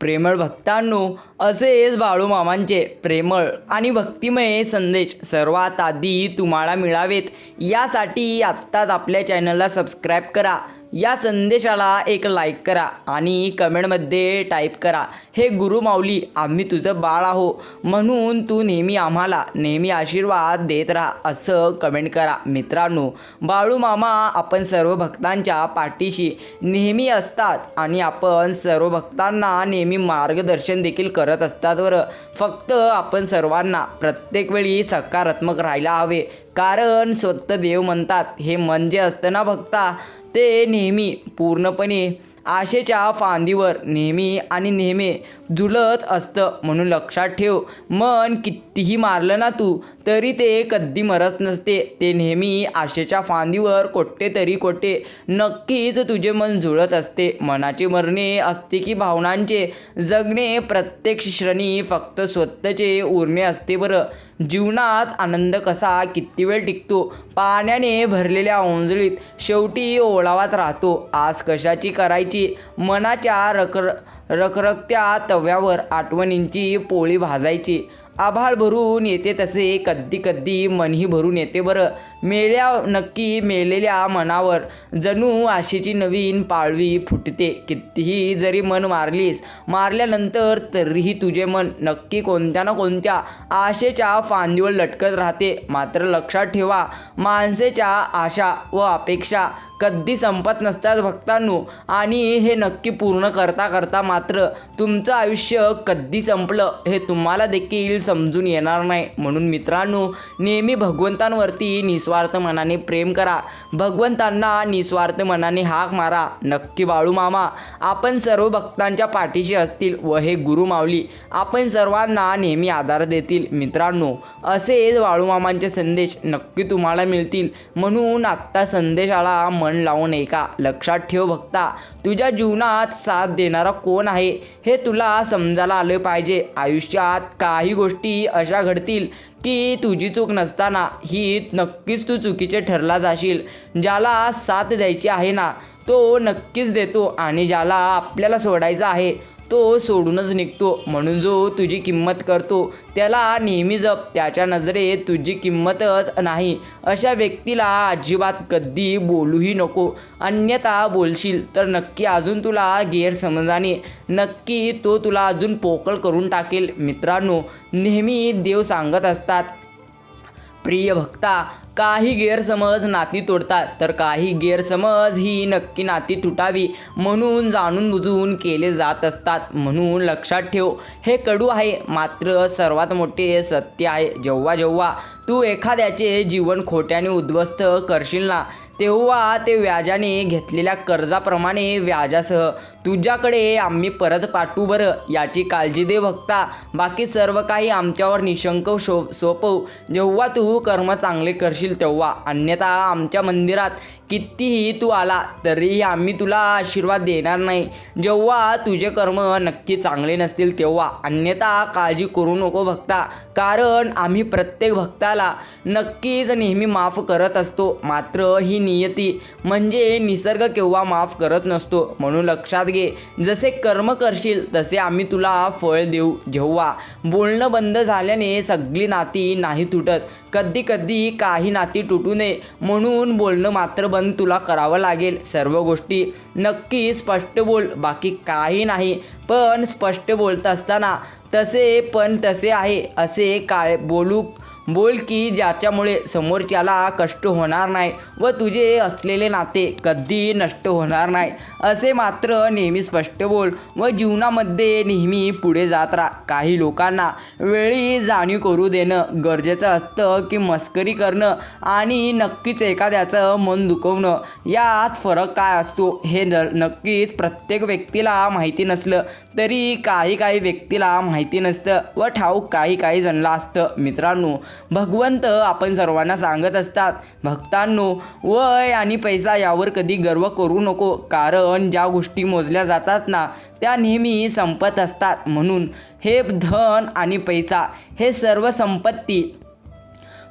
प्रेमळ भक्तांनो असेच बाळूमामांचे प्रेमळ आणि भक्तिमय संदेश सर्वात आधी तुम्हाला मिळावेत. यासाठी आत्ताच आपल्या चॅनलला सबस्क्राईब करा. या संदेशाला एक लाईक करा आणि कमेंटमध्ये टाईप करा हे गुरुमाऊली आम्ही तुझं बाळ आहो. म्हणून तू नेहमी आम्हाला नेहमी आशीर्वाद देत राहा असं कमेंट करा. मित्रांनो बाळूमामा आपण सर्व भक्तांच्या पाठीशी नेहमी असतात आणि आपण सर्व भक्तांना नेहमी मार्गदर्शन देखील करत असतात बरं. फक्त आपण सर्वांना प्रत्येक वेळी सकारात्मक राहायला हवे. कारण स्वतः देव म्हणतात हे मन जे असतं ना भक्ता ते नेहमी पूर्णपणे आशेच्या फांदीवर नेहमी आणि नेहमी झुलत असतं. म्हणून लक्षात ठेव. मन कितीही मारलं ना तू तरी ते कधी मरत नसते. ते नेहमी आशेच्या फांदीवर कोठे तरी कोठे नक्कीच तुझे मन जुळत असते. मनाचे मरणे असते की भावनांचे. जगणे प्रत्येक क्षणी फक्त स्वतःचे उरणे असते बरं. जीवनात आनंद कसा किती वेळ टिकतो? पाण्याने भरलेल्या ओंजळीत शेवटी ओळावाच राहतो. आज कशाची करायची? मनाच्या रकर रखरखत्या तव्यावर आठवणींची पोळी भाजायची. आभाळ भरून येते तसे कधी कधी मनही भरून येते बरं. मेल्या नक्की मेलेल्या मनावर. जणू आशेची नवीन पाळवी फुटते. कितीही जरी मन मारलीस मारल्यानंतर तरीही तुझे मन नक्की कोणत्या ना कोणत्या आशेच्या फांदीवर लटकत राहते. मात्र लक्षात ठेवा माणसेच्या आशा व अपेक्षा कधी संपत नसतात भक्तांनो. आणि हे नक्की पूर्ण करता करता मात्र तुमचं आयुष्य कधी संपलं हे तुम्हाला देखील समजून येणार नाही. म्हणून मित्रांनो नेहमी भगवंतांवरती निस्वार्थ मनाने प्रेम करा. भगवंतांना निस्वार्थ मनाने हाक मारा. नक्की बाळू मामा आपण सर्व भक्तांच्या पाठीशी असतील व हे गुरु माऊली आपण सर्वांना नेहमी आधार देतील. मित्रांनो असेच बाळूमामांचे संदेश नक्की तुम्हाला मिळतील. म्हणून आत्ता संदेशाला मन लावून ऐका. लक्षात ठेव भक्ता तुझ्या जीवनात साथ देणारा कोण आहे हे तुला समजायला आलं पाहिजे. आयुष्यात काही गोष्टी अशा घडतील की तुझी चूक नसताना ही नक्कीच तू चुकीचे ठरला जाशील. ज्याला साथ द्यायची आहे ना तो नक्कीच देतो आणि ज्याला आपल्याला सोडायचा आहे तो सोडूनच निघतो. म्हणून जो तुझी किंमत करतो त्याला नेहमी जप. त्याच्या नजरेत तुझी किंमतच नाही. अशा व्यक्तीला अजिबात कधी बोलूही नको. अन्यथा बोलशील तर नक्की अजून तुला गैरसमजाने नक्की तो तुला अजून पोकळ करून टाकेल. मित्रांनो नेहमी देव सांगत असतात प्रिय भक्ता काही गैरसमज नाती तोडतात तर काही गैरसमज ही नक्की नाती तुटावी म्हणून जाणून बुजून केले जात असतात. म्हणून लक्षात ठेव हे कडू आहे मात्र सर्वात मोठे सत्य आहे जेव्हा जेव्हा तू एखाद्याचे जीवन खोट्याने उद्ध्वस्त करशील ना तेव्हा ते व्याजाने घेतलेल्या कर्जाप्रमाणे व्याजासह तुझ्याकडे आम्ही परत पाठवू बरं याची काळजी दे भक्ता. बाकी सर्व काही आमच्यावर निशंक शो सोपव. जेव्हा तू कर्म चांगले करशील तेव्हा. अन्यथा आमच्या मंदिरात कितीही तू आला तरीही आम्ही तुला आशीर्वाद देणार नाही. जेव्हा तुझे कर्म नक्की चांगले नसतील तेव्हा अन्यथा काळजी करू नको भक्ता. कारण आम्ही प्रत्येक भक्ताला नक्कीच नेहमी माफ करत असतो. मात्र ही नियती म्हणजे निसर्ग केव्हा माफ करत नसतो म्हणून लक्षात घे. जसे कर्म करशील तसे आम्ही तुला फळ देऊ. जेव्हा बोलणं बंद झाल्याने सगळी नाती नाही तुटत. कधी कधी काही नाती तुटू नये म्हणून बोलणं मात्र बंद पण तुला करावं लागेल. सर्व गोष्टी नक्की स्पष्ट बोल बाकी काही नाही. पण स्पष्ट बोलत असताना तसे पण तसे आहे. असे काय बोलू बोल की ज्याच्यामुळे समोरच्याला कष्ट होणार नाही व तुझे असलेले नाते कधी नष्ट होणार नाही. असे मात्र नेहमी स्पष्ट बोल व जीवनामध्ये नेहमी पुढे जात राहा. काही लोकांना वेळी जाणीव करू देणं गरजेचं असतं की मस्करी करणं आणि नक्कीच एखाद्याचं मन दुखवणं. यात फरक काय असतो हे न नक्कीच प्रत्येक व्यक्तीला माहिती नसलं तरी काही काही व्यक्तीला माहिती नसतं व ठाऊक काही काही जणला असतं. मित्रांनो भगवंत आपण सर्वांना सांगत असतात भक्तांनो वय आणि पैसा यावर कधी गर्व करू नको कारण ज्या गोष्टी मोजल्या जातात ना त्या नेहमी संपत असतात. म्हणून हे धन आणि पैसा हे सर्व संपत्ती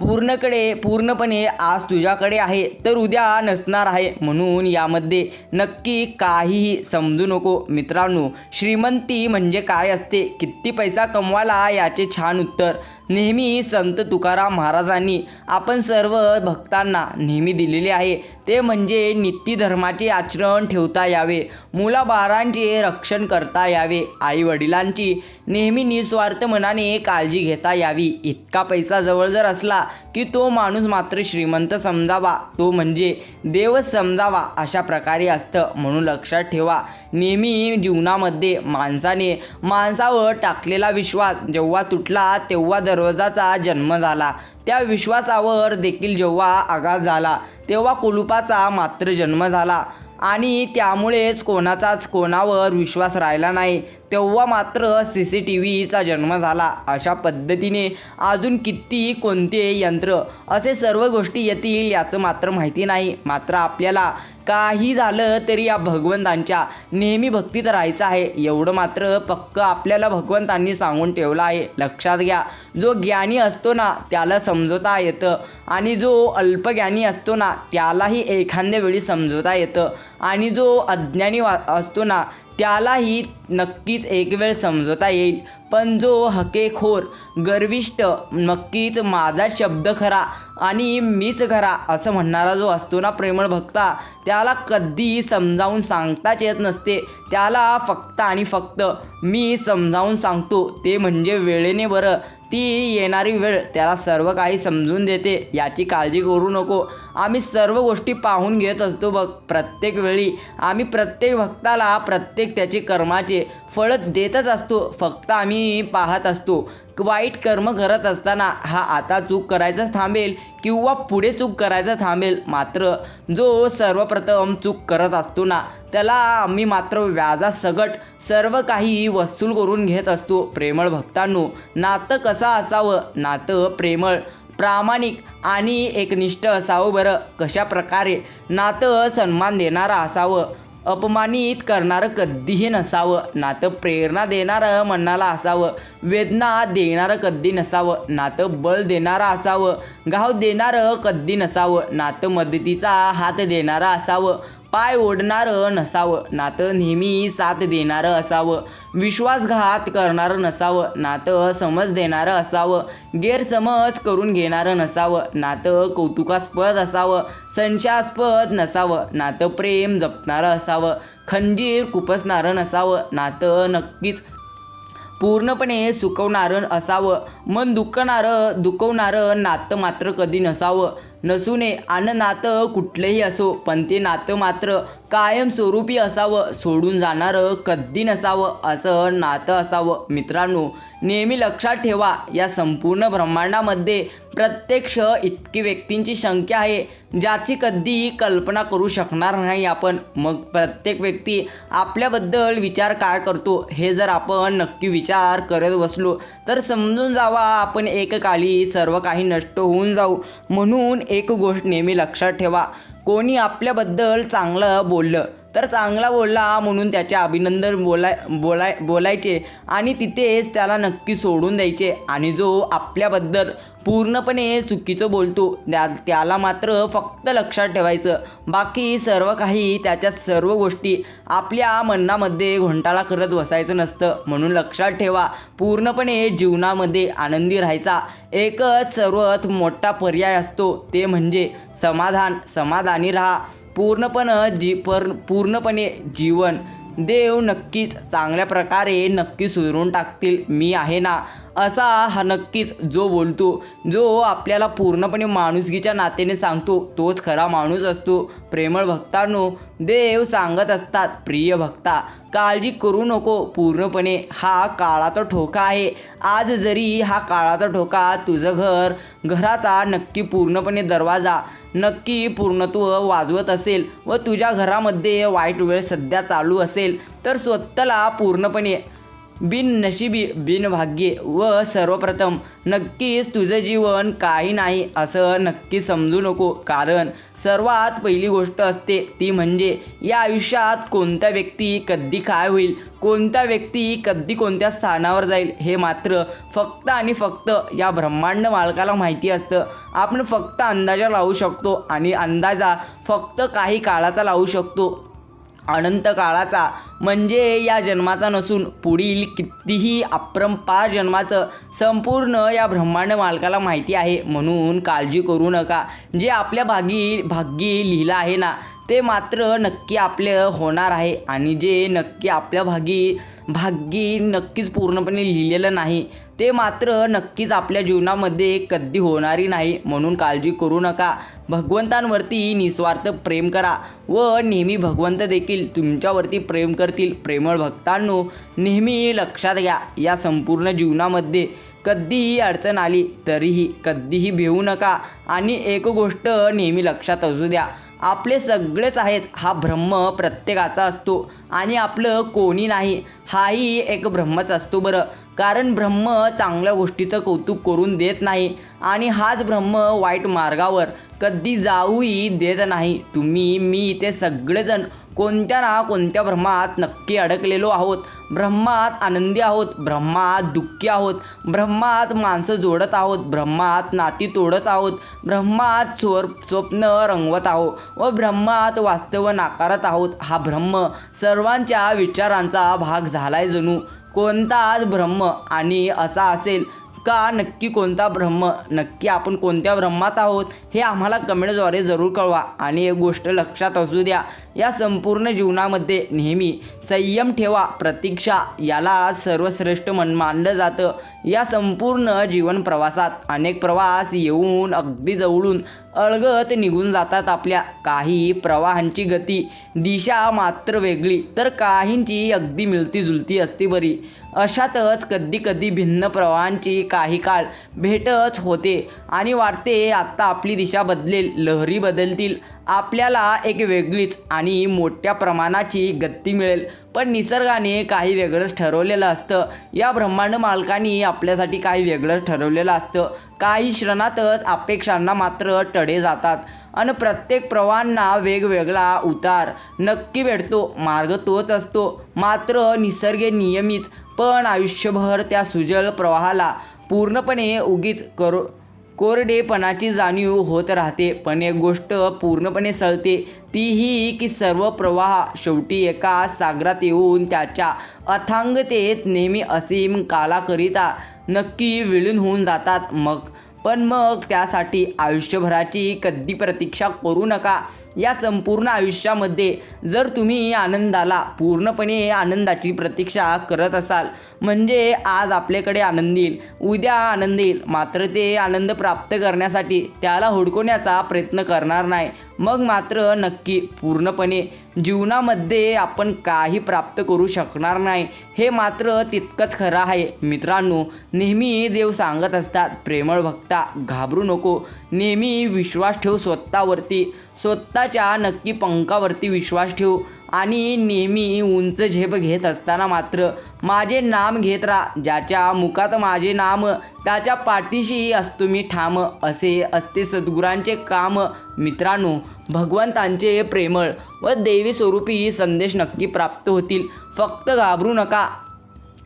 पूर्णकडे पूर्णपणे आज तुझ्याकडे आहे तर उद्या नसणार आहे. म्हणून यामध्ये नक्की काहीही समजू नको. मित्रांनो श्रीमंती म्हणजे काय असते? किती पैसा कमवाला याचे छान उत्तर. नेहमी संत तुकाराम महाराजांनी आपण सर्व भक्तांना नेहमी दिलेले आहे. ते म्हणजे नित्यधर्माचे आचरण ठेवता यावे मुलाबाळांचे रक्षण करता यावे आई वडिलांची नेहमी निस्वार्थ मनाने काळजी घेता यावी. इतका पैसा जवळ जर असला की तो माणूस मात्र श्रीमंत समजावा. तो म्हणजे देवच समजावा अशा प्रकारे असतं. म्हणून लक्षात ठेवा नेहमी जीवनामध्ये माणसाने माणसावर टाकलेला विश्वास जेव्हा तुटला तेव्हा दरवाजाचा जन्म झाला. त्या विश्वासावर देखील जेव्हा आघात झाला तेव्हा कुलुपाचा मात्र जन्म झाला. आणि त्यामुळेच कोणाचाच कोणावर विश्वास राहिला नाही. तेव्हा मात्र सी सी टी व्हीचा जन्म झाला. अशा पद्धतीने अजून किती कोणते यंत्र असे सर्व गोष्टी येतील याचं मात्र माहिती नाही. मात्र आपल्याला काही झालं तरी या भगवंतांच्या नेहमी भक्तीत राहायचं आहे. एवढं मात्र पक्क आपल्याला भगवंतांनी सांगून ठेवलं आहे. लक्षात घ्या जो ज्ञानी असतो ना त्याला समजवता येतं आणि जो अल्पज्ञानी असतो ना त्यालाही एखाद्या वेळी समजवता येतं आणि जो अज्ञानी वा असतो ना त्यालाही नक्कीच एक वेळ समजवता येईल. पण जो हकेखोर गर्विष्ट नक्कीच माझा शब्द खरा आणि मीच खरा असं म्हणणारा जो असतो ना प्रेमळ भक्ता त्याला कधी समजावून सांगताच येत नसते. त्याला फक्त आणि फक्त मी समजावून सांगतो ते म्हणजे वेळेने बरं. ती येणारी वेळ त्याला सर्व काही समजून देते. याची काळजी करू नको. आम्ही सर्व गोष्टी पाहून घेत असतो बघ. प्रत्येक वेळी आम्ही प्रत्येक भक्ताला प्रत्येक त्याचे कर्माचे फळ देतच असतो. फक्त आम्ही पाहत असतो. वाईट कर्म करत असताना हा आता चूक करायचाच थांबेल किंवा पुढे चूक करायचं थांबेल मात्र जो सर्वप्रथम चूक करत असतो ना त्याला आम्ही मात्र व्याजासकट सर्व काही वसूल करून घेत असतो. प्रेमळ भक्तांनो नातं कसं असावं? नातं प्रेमळ प्रामाणिक आणि एकनिष्ठ असावं बरं. कशा प्रकारे नातं सन्मान देणारं असावं? अपमानित करणारं कधीही नसावं. नातं प्रेरणा देणारं मनाला असावं. वेदना देणारं कधी नसावं. नातं बळ देणारं असावं. घाव देणारं कधी नसावं. नातं मदतीचा हात देणारं असावं. पाय ओढणारं नसावं नातं नेहमी साथ देणारं असावं. विश्वासघात करणारं नसावं नातं समज देणारं असावं. गैरसमज करून घेणारं नसावं नातं कौतुकास्पद असावं. संशयास्पद नसावं नातं प्रेम जपणारं असावं. खंजीर कुपसणारं नसावं नातं नक्कीच पूर्णपणे सुकवणारं असावं. मन दुखणारं दुखवणारं नातं मात्र कधी नसावं. नसू नये आणि नातं कुठलंही असो पण ते नातं मात्र कायमस्वरूपी असावं सोडून जाणारं कधी नसावं असं नातं असावं. मित्रांनो नेहमी लक्षात ठेवा या संपूर्ण ब्रह्मांडामध्ये प्रत्यक्ष इतकी व्यक्तींची संख्या आहे ज्याची कधी कल्पना करू शकणार नाही आपण. मग प्रत्येक व्यक्ती आपल्याबद्दल विचार काय करतो हे जर आपण नक्की विचार करत बसलो तर समजून जावा आपण एककाळी सर्व काही नष्ट होऊन जाऊ. म्हणून एक गोष्ट नेहमी लक्षात ठेवा कोणी आपल्याबद्दल चांगलं बोललं. तर चांगला बोलला म्हणून त्याचे अभिनंदन बोलाय बोलाय बोलायचे. आणि तिथेच त्याला नक्की सोडून द्यायचे. आणि जो आपल्याबद्दल पूर्णपणे चुकीचं बोलतो त्या त्याला मात्र फक्त लक्षात ठेवायचं. बाकी सर्व काही त्याच्या सर्व गोष्टी आपल्या मनामध्ये घोंटाळा करत बसायचं नसतं. म्हणून लक्षात ठेवा पूर्णपणे जीवनामध्ये आनंदी राहायचा. एकच सर्वात मोठा पर्याय असतो ते म्हणजे समाधान. समाधानी राहा. पूर्णपणे जी पर पूर्णपणे जीवन. देव नक्कीच चांगल्या प्रकारे नक्की सुधरून टाकतील. मी आहे ना असा हा नक्कीच जो बोलतो जो आपल्याला पूर्णपणे माणुसकीच्या नात्याने सांगतो तोच खरा माणूस असतो. प्रेमळ भक्तांनो देव सांगत असतात प्रिय भक्ता काळजी करू नको पूर्णपणे हा काळाचा ठोका आहे. आज जरी हा काळाचा ठोका तुझं घर घराचा नक्की पूर्णपणे दरवाजा नक्की पूर्णत्व वाजवत असेल व तुझ्या घरामध्ये वाईट वेळ सध्या चालू असेल तर स्वतःला पूर्णपणे बिननशिबी बिनभाग्ये व सर्वप्रथम नक्कीच तुझं जीवन काही नाही असं नक्की समजू नको. कारण सर्वात पहिली गोष्ट असते ती म्हणजे या आयुष्यात कोणत्या व्यक्ती कधी काय होईल कोणत्या व्यक्ती कधी कोणत्या स्थानावर जाईल हे मात्र फक्त आणि फक्त या ब्रह्मांड मालकाला माहिती असतं. आपण फक्त अंदाजा लावू शकतो आणि अंदाजा फक्त काही काळाचा लावू शकतो. अनंत काळाचा. म्हणजे या जन्माचा नसून पुढील कितीही अप्रंपार जन्माचं संपूर्ण या ब्रह्मांड मालकाला माहिती आहे. म्हणून काळजी करू नका. जे आपल्या भागी भाग्यी लिहिलं आहे ना ते मात्र नक्की आपलं होणार आहे. आणि जे नक्की आपल्या भागी भाग्यी नक्कीच पूर्णपणे लिहिलेलं नाही ते मात्र नक्कीच आपल्या जीवनामध्ये कधी होणारी नाही म्हणून काळजी करू नका. भगवंतांवरती निस्वार्थ प्रेम करा व नेहमी भगवंत देखील तुमच्यावरती प्रेम करतील. प्रेमळ भक्तांनो नेहमी लक्षात घ्या या संपूर्ण जीवनामध्ये कधीही अडचण आली तरीही कधीही भिवू नका. आणि एक गोष्ट नेहमी लक्षात असू द्या आपले सगळेच आहेत हा ब्रह्म प्रत्येकाचा असतो. आणि आपलं कोणी नाही हाही एक ब्रह्मच असतो बरं. कारण ब्रह्म चांगल्या गोष्टीचं कौतुक करून देत नाही. आणि हाच ब्रह्म वाईट मार्गावर कधी जाऊही देत नाही. तुम्ही मी इथे सगळेजण कोणत्या ना कोणत्या ब्रह्मात नक्की अडकलेलो आहोत? ब्रह्मात आनंदी आहोत? ब्रह्मात दुःखी आहोत? ब्रह्मात माणसं जोडत आहोत? ब्रह्मात नाती तोडत आहोत? ब्रह्मात स्वर स्वप्न रंगवत आहोत? व ब्रह्मात वास्तव नाकारत आहोत? हा ब्रह्म सर्वांच्या विचारांचा भाग झालाय जणू. कोणताच ब्रह्म आणि असा असेल का नक्की कोणता ब्रह्म नक्की आपण कोणत्या ब्रह्मात आहोत हे आम्हाला कमेंटद्वारे जरूर कळवा. आणि एक गोष्ट लक्षात असू द्या या संपूर्ण जीवनामध्ये नेहमी संयम ठेवा प्रतीक्षा याला सर्वश्रेष्ठ मन मानलं जातं. या संपूर्ण जीवन प्रवासात अनेक प्रवास येऊन अगदी जवळून अळगत निघून जातात आपल्या. काही प्रवाहांची गती दिशा मात्र वेगळी तर काहींची अगदी मिळती जुलती असती बरी. अशातच कधी कधी भिन्न प्रवाहांची काही काळ भेटच होते. आणि वाटते आत्ता आपली दिशा बदलेल लहरी बदलतील. आपल्याला एक वेगळीच आणि मोठ्या प्रमाणाची गती मिळेल. पण निसर्गाने काही वेगळंच ठरवलेलं असतं. या ब्रह्मांड मालकांनी आपल्यासाठी काही वेगळंच ठरवलेलं असतं. काही क्षणातच अपेक्षांना मात्र टडे जातात. आणि प्रत्येक प्रवाहांना वेगवेगळा उतार. नक्की भेटतो मार्ग तोच असतो. मात्र निसर्गे नियमित पण आयुष्यभर त्या सुजल प्रवाहाला पूर्णपणे उगीच करो कोरडेपणाची जाणीव होत राहते. पण एक गोष्ट पूर्णपणे सळते तीही की सर्व प्रवाह शेवटी एका सागरात येऊन त्याच्या अथांगतेत नेहमी असीम कालाकरिता नक्की विलीन होऊन जातात. मग पण मग त्यासाठी आयुष्यभराची कधी प्रतीक्षा करू नका. या संपूर्ण आयुष्यामध्ये जर तुम्ही आनंदाला पूर्णपणे आनंदाची प्रतीक्षा करत असाल म्हणजे आज आपल्याकडे आनंद येईल उद्या आनंद येईल मात्र ते आनंद प्राप्त करण्यासाठी त्याला हुडकवण्याचा प्रयत्न करणार नाही. मग मात्र नक्की पूर्णपणे जीवनामध्ये आपण काही प्राप्त करू शकणार नाही. हे मात्र तितकंच खरं आहे. मित्रांनो नेहमी देव सांगत असतात प्रेमळ भक्ता घाबरू नको. नेहमी विश्वास ठेव स्वतःवरती. स्वतःच्या नक्की पंखावरती विश्वास ठेव. आणि नेहमी उंच झेप घेत असताना मात्र माझे नाम घेत राहा. ज्याच्या मुखात माझे नाम त्याच्या पाठीशी असतो मी ठाम. असे असते सद्गुरांचे काम. मित्रांनो भगवंतांचे प्रेमळ व देवी स्वरूपी संदेश नक्की प्राप्त होतील. फक्त घाबरू नका.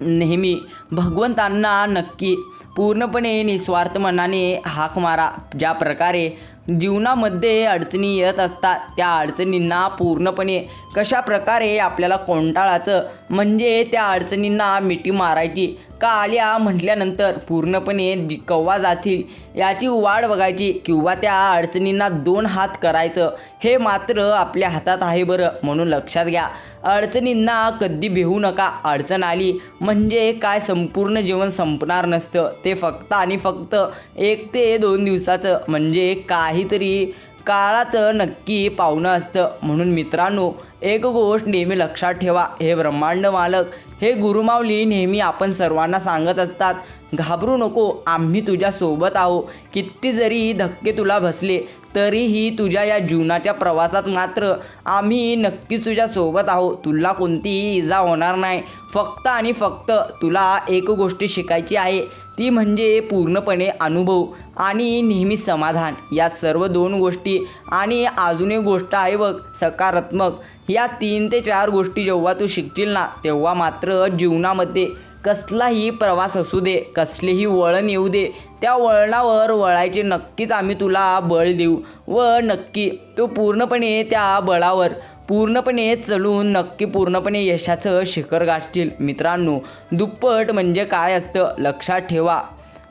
नेहमी भगवंतांना नक्की पूर्णपणे निस्वार्थ मनाने हाक मारा. ज्या प्रकारे जीवनामध्ये अडचणी येत असतात. त्या अडचणींना पूर्णपणे कशा प्रकारे आपल्याला कोंटाळाचं म्हणजे त्या अडचणींना मिठी मारायची. का आल्या म्हटल्यानंतर पूर्णपणे कव्वा जातील याची वाढ बघायची किंवा त्या अडचणींना दोन हात करायचं हे मात्र आपल्या हातात आहे बरं. म्हणून लक्षात घ्या अडचणींना कधी भिवू नका. अडचण आली म्हणजे काय संपूर्ण जीवन संपणार नसतं. ते फक्त आणि फक्त एक ते दोन दिवसाचं म्हणजे काहीतरी काळात नक्की पाहुणं असतं. म्हणून मित्रांनो एक गोष्ट नेहमी लक्षात ठेवा. हे ब्रह्मांड मालक हे गुरुमावली नेहमी आपण सर्वांना सांगत असतात घाबरू नको आम्ही तुझ्यासोबत आहो. किती जरी धक्के तुला बसले तरीही तुझ्या या जीवनाच्या प्रवासात मात्र आम्ही नक्कीच तुझ्यासोबत आहो. तुला कोणतीही इजा होणार नाही. फक्त आणि फक्त तुला एक गोष्ट शिकायची आहे. ती म्हणजे पूर्णपणे अनुभव. आणि नेहमी समाधान. या सर्व दोन गोष्टी आणि अजून एक गोष्ट आहे बघ सकारात्मक. या तीन ते चार गोष्टी जेव्हा तू शिकशील ना तेव्हा मात्र जीवनामध्ये कसलाही प्रवास असू दे कसलेही वळण येऊ दे त्या वळणावर वळायचे नक्कीच आम्ही तुला बळ देऊ. व नक्की तू पूर्णपणे त्या बळावर पूर्णपणे चलून नक्की पूर्णपणे यशाचं शिखर गाठतील मित्रांनो दुप्पट म्हणजे काय असतं? लक्षात ठेवा.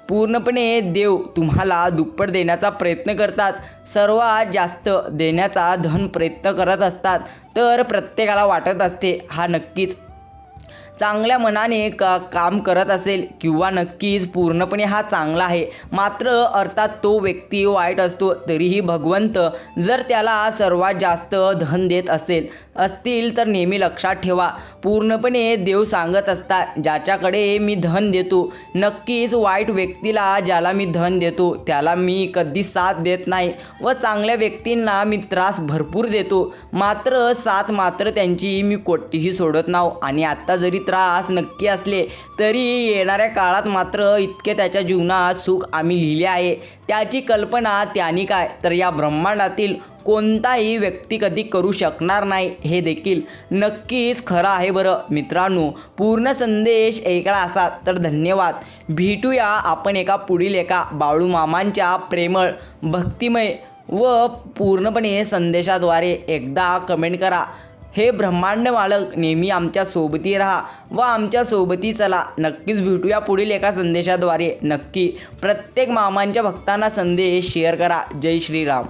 पूर्णपणे देव तुम्हाला दुप्पट देण्याचा प्रयत्न करतात. सर्वात जास्त देण्याचा धन प्रयत्न करत असतात. तर प्रत्येकाला वाटत असते हा नक्कीच चांगल्या मनाने का काम करत असेल किंवा नक्कीच पूर्णपणे हा चांगला आहे. मात्र अर्थात तो व्यक्ती वाईट असतो तरीही भगवंत जर त्याला सर्वात जास्त धन देत असेल असतील तर नेहमी लक्षात ठेवा. पूर्णपणे देव सांगत असतात ज्याच्याकडे मी धन देतो नक्कीच वाईट व्यक्तीला ज्याला मी धन देतो त्याला मी कधी साथ देत नाही व चांगल्या व्यक्तींना मी त्रास भरपूर देतो. मात्र साथ मात्र त्यांची मी कोटीही सोडत नाव आणि आत्ता जरी त्रास नक्की असले तरी येणाऱ्या काळात मात्र इतके त्याच्या जीवनात सुख आम्ही लिहिले आहे. त्याची कल्पना त्याने काय? तर या ब्रह्मांडातील कोणताही व्यक्ती कधी करू शकणार नाही हे देखील नक्कीच खरं आहे बरं. मित्रांनो पूर्ण संदेश ऐकला असा तर धन्यवाद. भेटूया आपण एका पुढील एका बाळू मामांच्या प्रेमळ भक्तिमय व पूर्णपणे संदेशाद्वारे. एकदा कमेंट करा. हे ब्रह्मांड मालक नेहमी आमच्या सोबती राहा व आमच्या सोबती चला. नक्कीच भेटूया पुढील एका संदेशाद्वारे. नक्की. प्रत्येक मामांच्या भक्तांना संदेश शेअर करा. जय श्रीराम.